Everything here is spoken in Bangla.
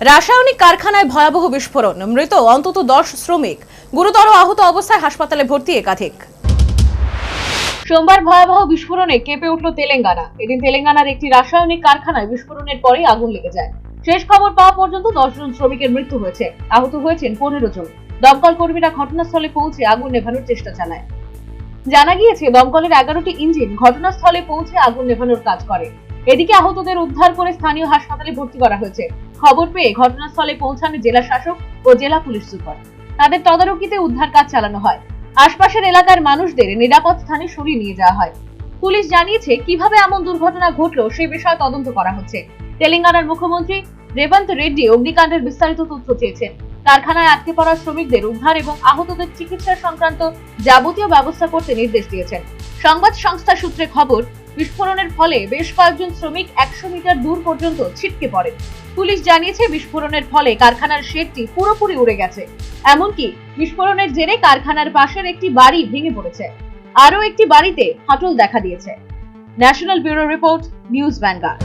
রাসায়নিক কারখানায় ভয়াবহ বিস্ফোরণ। মৃত অন্তত দশ শ্রমিক। গুরুতর আহত অবস্থায় হাসপাতালে ভর্তি একাধিক। সোমবার ভয়াবহ বিস্ফোরণে কেঁপে উঠল তেলেঙ্গানা। এদিন তেলেঙ্গানার একটি রাসায়নিক কারখানায় বিস্ফোরণের পরে আগুন লেগে যায়। শেষ খবর পাওয়া পর্যন্ত দশ জন শ্রমিকের মৃত্যু হয়েছে। আহত হয়েছেন পনেরো জন। দমকল কর্মীরা ঘটনাস্থলে পৌঁছে আগুন নেভানোর চেষ্টা চালায়। জানা গিয়েছে, দমকলের এগারোটি ইঞ্জিন ঘটনাস্থলে পৌঁছে আগুন নেভানোর কাজ করে। এদিকে আহতদের উদ্ধার করে স্থানীয় হাসপাতালে ভর্তি করা হয়েছে। খবর পেয়ে ঘটনাস্থলে পৌঁছান জেলা শাসক ও জেলা পুলিশ সুপার। তাদের তদারকিতে উদ্ধার কাজ চালানো হয়। আশপাশের এলাকার মানুষদের নিরাপদ স্থানে সরিয়ে নিয়ে যাওয়া হয়। পুলিশ জানিয়েছে, কীভাবে এমন দুর্ঘটনা ঘটলো সে বিষয়ে তদন্ত করা হচ্ছে। তেলেঙ্গানার মুখ্যমন্ত্রী রেবন্ত রেড্ডি অগ্নিকাণ্ডের বিস্তারিত তথ্য চেয়েছেন। কারখানায় আটকে পড়া শ্রমিকদের উদ্ধার এবং আহতদের চিকিৎসা সংক্রান্ত যাবতীয় ব্যবস্থা করতে নির্দেশ দিয়েছেন। সংবাদ সংস্থা সূত্রে খবর বিস্ফোরণের ফলে বেশ কয়েকজন শ্রমিক একশো মিটার দূর পর্যন্ত ছিটকে পড়ে। পুলিশ জানিয়েছে বিস্ফোরণের ফলে কারখানার শেডটি পুরোপুরি উড়ে গেছে। এমনকি বিস্ফোরণের জেরে কারখানার পাশের একটি বাড়ি ভেঙে পড়েছে। আরও একটি বাড়িতে ফাটল দেখা দিয়েছে। National bureau report, news Vanguard.